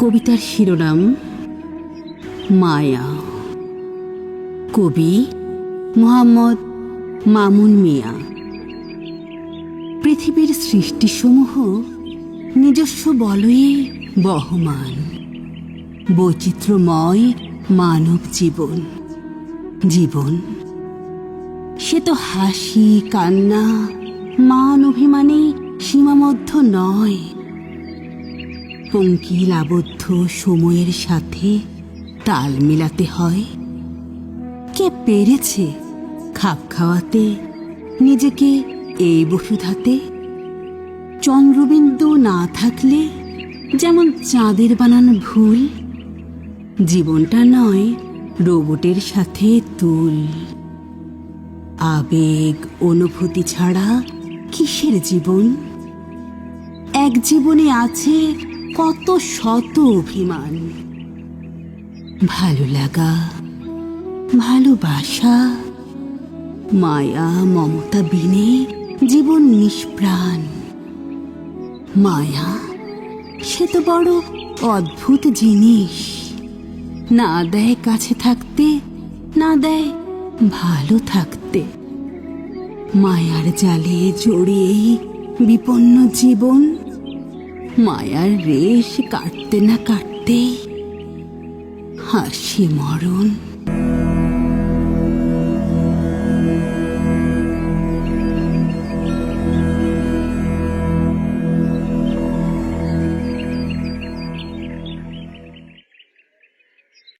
কবিতার শিরোনাম মায়া। কবি মোহাম্মদ মামুন মিয়া। পৃথিবীর সৃষ্টিসমূহ নিজস্ব বলয়ে বহমান। বৈচিত্র্যময় মানব জীবন। জীবন। সে তো হাসি, কান্না, মান অভিমানে সীমাবদ্ধ নয়। পঙ্কিল আবদ্ধ সময়ের সাথে তাল মেলাতে হয়। কে পেরেছে খাপ খাওয়াতে? নিজেকে এই বসুধাতে? চন্দ্রবিন্দু না থাকলে যেমন চাঁদের বানান ভুল, জীবনটা নয় রোবটের সাথে তুল। আবেগ অনুভূতি ছাড়া কিসের জীবন? এক জীবনে আছে কত শত অভিমান। ভালো লাগা, ভালোবাসা, মায়া, মমতা বিনে জীবন নিষ্প্রাণ। মায়া, সে তো বড় অদ্ভুত জিনিস। না দেয় কাছে থাকতে, না দেয় ভালো থাকতে। মায়ার জালে জড়িয়েই বিপন্ন জীবন মায়ার রেশ কাটতে না কাটতেই হাসি মরণ।